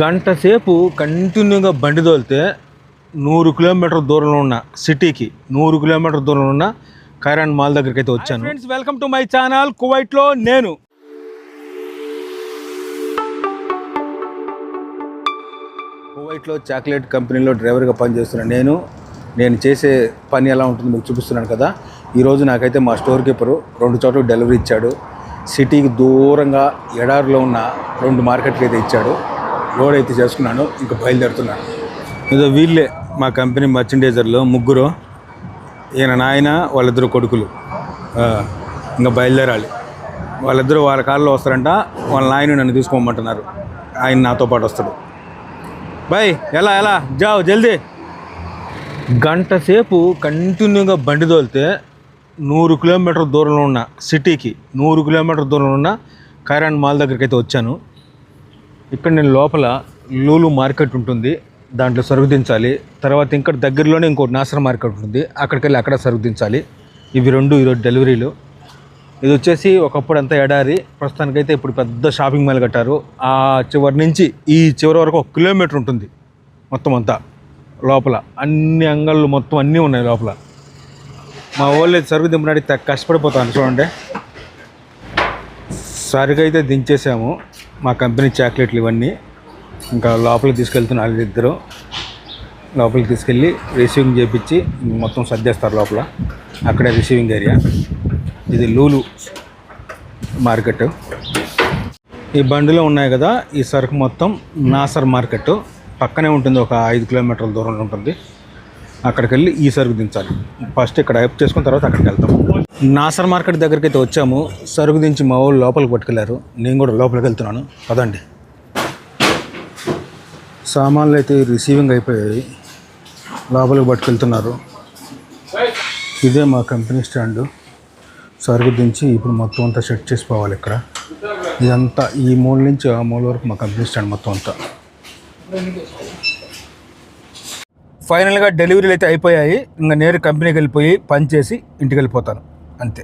గంట సేపు కంటిన్యూగా బండి తోలితే నూరు కిలోమీటర్ దూరంలో ఉన్న సిటీకి నూరు కిలోమీటర్ దూరంలో ఉన్న ఖైరాన్ మాల్ దగ్గరికి అయితే వచ్చాను. Friends welcome to my channel కువైట్లో నేను. కువైట్లో చాక్లెట్ కంపెనీలో డ్రైవర్గా పనిచేస్తున్న నేను. నేను చేసే పని ఎలా ఉంటుందో మీకు చూపిస్తున్నాను కదా. ఈరోజు నాకైతే మా స్టోర్ కీపరు రెండు చోట్ల డెలివరీ ఇచ్చాడు. సిటీకి దూరంగా ఎడారిలో ఉన్న రెండు మార్కెట్కి అయితే ఇచ్చాడు. లోడ్ అయితే చేసుకున్నాను ఇంకా బయలుదేరుతున్నాను ఏదో వీళ్ళే మా కంపెనీ మర్చెండైజర్లో ముగ్గురు ఈయన నాయన వాళ్ళిద్దరు కొడుకులు. ఇంకా బయలుదేరాలి. వాళ్ళిద్దరూ వాళ్ళ కాళ్ళలో వస్తారంట వాళ్ళ నాయన నన్ను తీసుకోమంటున్నారు. ఆయన నాతో పాటు వస్తాడు. బాయ్ ఎలా ఎలా? జావ్ జల్దీ. గంట సేపు కంటిన్యూగా బండి తోలితే నూరు కిలోమీటర్ దూరంలో ఉన్న సిటీకి నూరు కిలోమీటర్ దూరంలో ఉన్న కైరాన్ మాల్ దగ్గరికి అయితే వచ్చాను. ఇక్కడ నేను లోపల లూలు మార్కెట్ ఉంటుంది దాంట్లో సరుగుదించాలి తర్వాత ఇంకా దగ్గరలోనే ఇంకో నాసర్ మార్కెట్ ఉంటుంది అక్కడికి వెళ్ళి అక్కడ సరుగుదించాలి ఇవి రెండు ఈరోజు డెలివరీలు. ఇది వచ్చేసి ఒకప్పుడు అంతా ఎడారి ప్రస్తుతానికైతే ఇప్పుడు పెద్ద షాపింగ్ మాల్ కట్టారు. ఆ చివరి నుంచి ఈ చివరి వరకు ఒక కిలోమీటర్ ఉంటుంది మొత్తం అంతా లోపల. అన్ని అంగళ్ళు మొత్తం అన్నీ ఉన్నాయి లోపల. మా వాళ్ళు అయితే సరుకు దింపడానికి కష్టపడిపోతాను చూడండి. సరుకు అయితే దించేసాము. మా కంపెనీ చాక్లెట్లు ఇవన్నీ. ఇంకా లోపలికి తీసుకెళ్తున్నారు ఇద్దరు లోపలికి తీసుకెళ్ళి రిసీవింగ్ చేపించి మొత్తం సర్దేస్తారు లోపల. అక్కడే రిసీవింగ్ ఏరియా. ఇది లూలు మార్కెట్. ఈ బండిలో ఉన్నాయి కదా ఈ సరుకు మొత్తం నాసర్ మార్కెట్. పక్కనే ఉంటుంది ఒక ఐదు కిలోమీటర్ల దూరంలో ఉంటుంది. అక్కడికి వెళ్ళి ఈ సరుకు దించాలి. ఫస్ట్ ఇక్కడ హెల్ప్ చేసుకున్న తర్వాత అక్కడికి వెళ్తాం. నాసర్ మార్కెట్ దగ్గరికి అయితే వచ్చాము. సరుకు దించి మా వాళ్ళు లోపలికి పట్టుకెళ్ళారు నేను కూడా లోపలికి వెళ్తున్నాను. పదండి. సామాన్లు అయితే రిసీవింగ్ అయిపోయాయి. లోపలికి పట్టుకెళ్తున్నారు. ఇదే మా కంపెనీ స్టాండ్. సరుకు దించి ఇప్పుడు మొత్తం అంతా సెట్ చేసుకోవాలి ఇక్కడ. ఇదంతా ఈ మూల నుంచి ఆ మూల వరకు మా కంపెనీ స్టాండ్ మొత్తం అంతా. ఫైనల్గా డెలివరీలు అయితే అయిపోయాయి. ఇంకా నేరు కంపెనీకి వెళ్ళిపోయి పని చేసి ఇంటికి వెళ్ళిపోతాను. అంతే.